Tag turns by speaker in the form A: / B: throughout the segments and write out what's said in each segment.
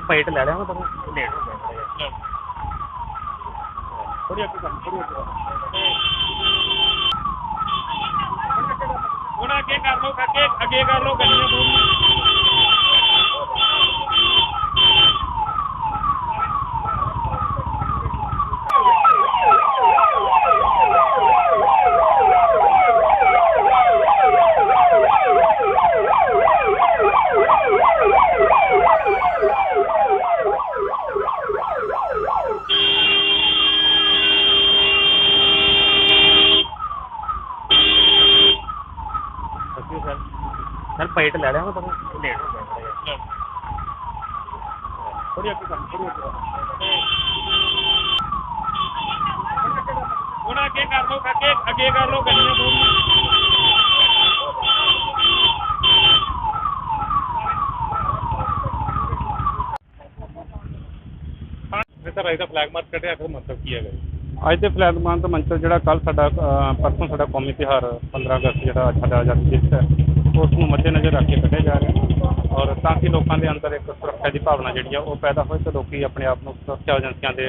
A: Fight ਲੈ ਲਿਆ ਤੁਹਾਨੂੰ?
B: ਲੇਟ ਹੋ ਗਿਆ ਥੋੜ੍ਹਾ ਜਿਹਾ।
A: ਥੋੜੀ ਅੱਗੇ ਕਰ। ਅੱਗੇ
B: ਹੁਣ ਅੱਗੇ ਕਰ ਲਓ ਅੱਗੇ ਅੱਗੇ ਕਰ ਲਓ ਗੱਡੀਆਂ ਦੂਰ
A: ਸੱਚੀ ਸਰ ਸਰ ਫਾਈਟ ਲੈ ਲਿਆ ਮੈਂ ਤੁਹਾਨੂੰ
B: ਲੇਟ ਹੋ ਗਿਆ ਥੋੜ੍ਹਾ ਜਿਹਾ।
A: ਥੋੜੀ ਅੱਗੇ
B: ਹੁਣ ਅੱਗੇ ਕਰ ਲਓ, ਅੱਗੇ ਅੱਗੇ ਕਰ ਲਓ, ਗੱਡੀਆਂ ਦੂਰ
C: ਇਹ ਤਾਂ ਦਾ ਫਲੈਗ ਮਾਰਚ ਕੱਢਿਆ, ਫਿਰ ਮਤਲਬ ਕੀ ਹੈਗਾ?
A: ਅੱਜ ਦੇ ਫਲੈਗ ਮਾਰਚ ਦਾ ਮੰਤਵ ਜਿਹੜਾ ਕੱਲ ਸਾਡਾ ਪਰਸੋਂ ਸਾਡਾ ਕੌਮੀ ਤਿਉਹਾਰ 15 ਅਗਸਤ ਜਿਹੜਾ ਸਾਡਾ ਆਜ਼ਾਦੀ ਦਿਵਸ ਹੈ। ਉਸ ਨੂੰ ਮੱਦੇਨਜ਼ਰ ਰੱਖ ਕੇ ਕੱਢਿਆ ਜਾ ਰਿਹਾ ਹੈ ਔਰ ਤਾਂ ਕਿ ਲੋਕਾਂ ਦੇ ਅੰਦਰ ਇੱਕ ਸੁਰੱਖਿਆ ਦੀ ਭਾਵਨਾ ਜਿਹੜੀ ਆ ਉਹ ਪੈਦਾ ਹੋਏ ਤੇ ਲੋਕੀ ਆਪਣੇ ਆਪ ਨੂੰ ਸੁਰੱਖਿਆ ਏਜੰਸੀਆਂ ਦੇ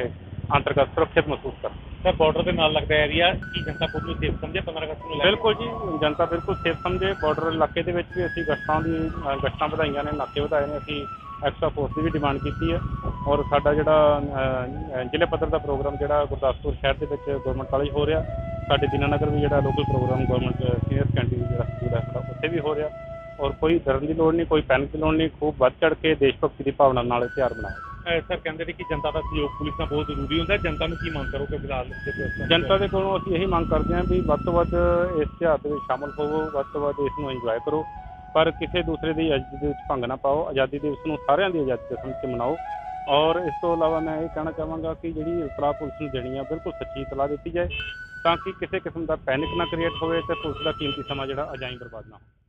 A: ਅੰਤਰਗਤ ਸੁਰੱਖਿਅਤ ਮਹਿਸੂਸ ਕਰਨ।
C: ਸਰ ਬਾਰਡਰ ਦੇ ਨਾਲ ਲੱਗਦਾ ਏਰੀਆ ਕੀ ਜਨਤਾ ਨੂੰ ਸੇਫ ਸਮਝੇ? 15 ਅਗਸਤ ਨੂੰ ਲੈ ਕੇ?
A: ਬਿਲਕੁਲ ਜੀ ਜਨਤਾ ਬਿਲਕੁਲ ਸੇਫ ਸਮਝੇ। ਬਾਰਡਰ ਇਲਾਕੇ ਦੇ ਵਿੱਚ ਵੀ ਅਸੀਂ ਗਸ਼ਤਾਂ ਦੀ ਗਸ਼ਤਾਂ ਵਧਾਈਆਂ ਨੇ ਨਾਕੇ ਵਧਾਏ ਨੇ। ਅਸੀਂ ਐਕਸਟਰਾ ਫੋਰਸ ਦੀ ਵੀ ਡਿਮਾਂਡ ਕੀਤੀ ਹੈ। ਔਰ ਸਾਡਾ ਜਿਹੜਾ ਜ਼ਿਲ੍ਹੇ ਪੱਧਰ ਦਾ ਪ੍ਰੋਗਰਾਮ ਜਿਹੜਾ ਗੁਰਦਾਸਪੁਰ ਸ਼ਹਿਰ ਦੇ ਵਿੱਚ ਗਵਰਨਮੈਂਟ ਕਾਲਜ ਹੋ ਰਿਹਾ। ਸਾਡੇ ਦੀਨਾਨਗਰ ਵੀ ਜਿਹੜਾ local program government senior secondary ਜਿਹੜਾ ਸਕੂਲ ਹੈ ਸਾਡਾ ਉੱਥੇ ਵੀ ਹੋ ਰਿਹਾ। ਔਰ ਕੋਈ ਡਰਨ ਦੀ ਲੋੜ ਨਹੀਂ ਕੋਈ ਪੈਨਿਕ ਦੀ ਲੋੜ ਨਹੀਂ ਖੂਬ ਵੱਧ ਚੜ ਕੇ ਦੇਸ਼ ਭਗਤੀ ਦੀ ਭਾਵਨਾ ਨਾਲ ਇਹ ਤਿਉਹਾਰ ਮਨਾਇਆ
C: ਅਹ ਸਰ ਕਹਿੰਦੇ ਨੇ ਕਿ ਜਨਤਾ ਦਾ ਸਹਿਯੋਗ ਪੁਲਿਸ ਨਾਲ ਬਹੁਤ ਜ਼ਰੂਰੀ ਹੁੰਦਾ ਹੈ। ਜਨਤਾ ਨੂੰ ਕੀ ਮੰਗ ਕਰੋਗੇ ਫਿਲਹਾਲ ਦੀ
A: ਜਨਤਾ ਦੇ ਕੋਲੋਂ ਅਸੀਂ ਇਹੀ ਮੰਗ ਕਰਦੇ ਹਾਂ ਵੀ ਵੱਧ ਤੋਂ ਵੱਧ ਇਸ ਤਿਉਹਾਰ ਦੇ ਵਿੱਚ ਸ਼ਾਮਲ ਹੋਵੋ ਵੱਧ ਤੋਂ ਵੱਧ ਇਸ ਨੂੰ ਇੰਜੋਏ ਕਰੋ। ਪਰ ਕਿਸੇ ਦੂਸਰੇ ਦੀ ਆਜ਼ਾਦੀ ਦੇ ਵਿੱਚ ਭੰਗ ਨਾ ਪਾਓ ਆਜ਼ਾਦੀ ਦਿਵਸ ਨੂੰ ਸਾਰਿਆਂ ਦੀ ਆਜ਼ਾਦੀ ਦੇ ਸਮਝ ਕੇ ਮਨਾਓ। ਔਰ ਇਸ ਤੋਂ ਇਲਾਵਾ ਮੈਂ ਇਹ ਕਹਿਣਾ ਚਾਹਾਂਗਾ ਕਿ ਜਿਹੜੀ ਇਤਲਾਹ ਪੁਲਿਸ ਨੂੰ ਦੇਣੀ ਆ ਬਿਲਕੁਲ ਸੱਚੀ ਇਤਲਾਹ ਦਿੱਤੀ ਜਾਏ। ਤਾਂ ਕਿ ਕਿਸੇ ਕਿਸਮ ਦਾ ਪੈਨਿਕ ਨਾ ਕ੍ਰੀਏਟ ਹੋਵੇ ਤੇ ਪੁਲਿਸ ਦਾ ਕੀਮਤੀ ਸਮਾਂ ਜਿਹੜਾ ਅਜਾਈਂ ਬਰਬਾਦ ਨਾ ਹੋਵੇ।